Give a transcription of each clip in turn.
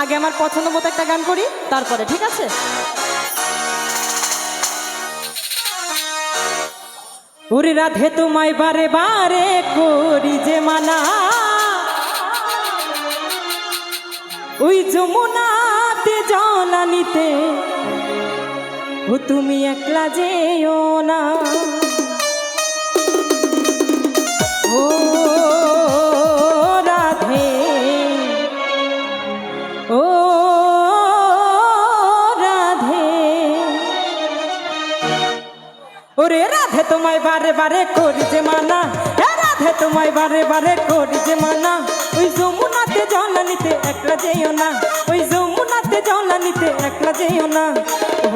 আগে আমার পছন্দ মতো একটা গান করি, তারপরে, ঠিক আছে? ওরে রাধে, তোমায় বারে বারে করি যে মানা। ওই যমুনাতে জলানিতে ও তুমি একলা যেও না। ও ওরে রাধে তোমায় বারে বারে করি যে মানা। এ রাধে তোমায় বারে বারে করি যে মানা। ওই যমুনাতে জলা নিতে একলা যেও না। ওই যমুনাতে জলা নিতে একলা যেও না।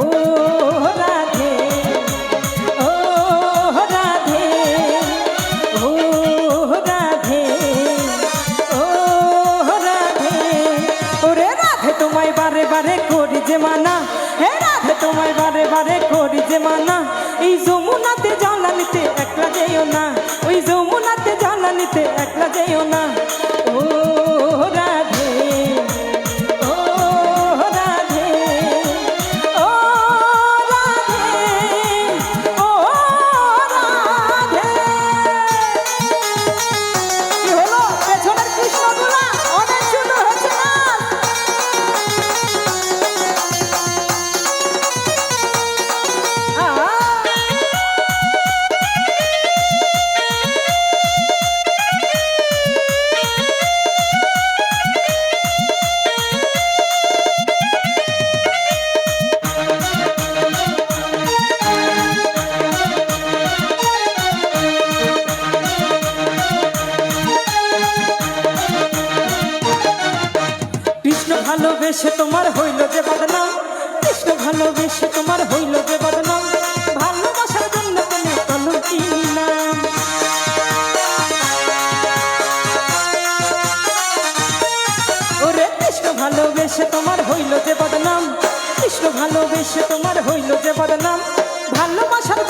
ও রাধে বারে বারে করি যে মানা। হে রাধে তোমায় বারে বারে করি যে মানা। এই যমুনাতে জল আনিতে একলা যেও না। ওই যমুনাতে ভালোবেসে তোমার হইল যে বদনাম। কৃষ্ণ ভালোবেসে তোমার হইল যে বদনাম। ভালোবাসার জন্য নাম ওরে, কৃষ্ণ ভালোবেসে তোমার হইল যে বদনাম। কৃষ্ণ ভালোবেসে তোমার হইল যে বদনাম। ভালোবাসার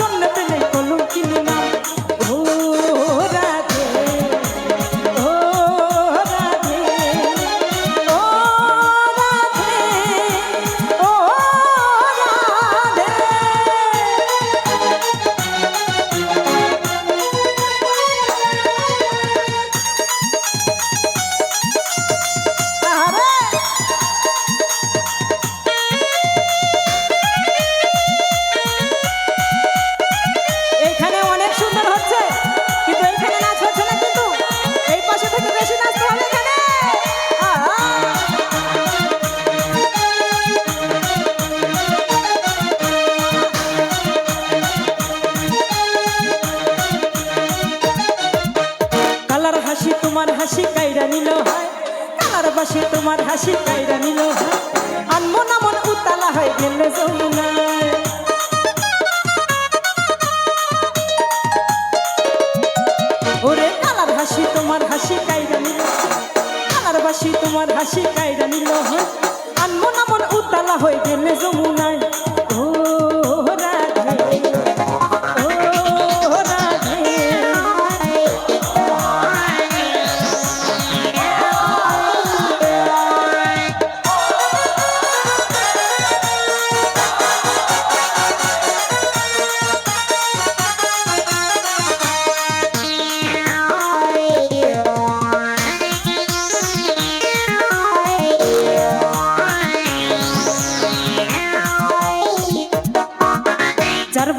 বাসি তোমার হাসি কাইরা নিল হয়। আনমন আমন উতালা হয়ে গেল যমুনায়। ওরে কালার হাসি, তোমার হাসি কাইরা নিল কালার বাসি, তোমার হাসি কাইরা নিল হয়। আনমন আমন উতালা হয়ে গেল যমুনায়।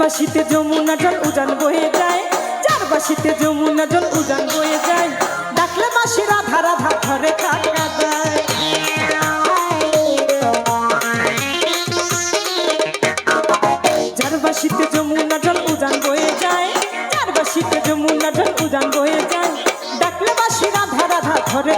বাসিতে যমুনা জল উজান বয়ে যায় যার বাসিতে যমুনা জল উজান বয়ে যায়। ডাকলে মাসি রাধা রাধা ঘরে কাকা দেয়। যমুনা জল উজান বয়ে যায় যার বাসিতে যমুনা জল উজান বয়ে যায়। ডাকলে মাসি রাধা রাধা ঘরে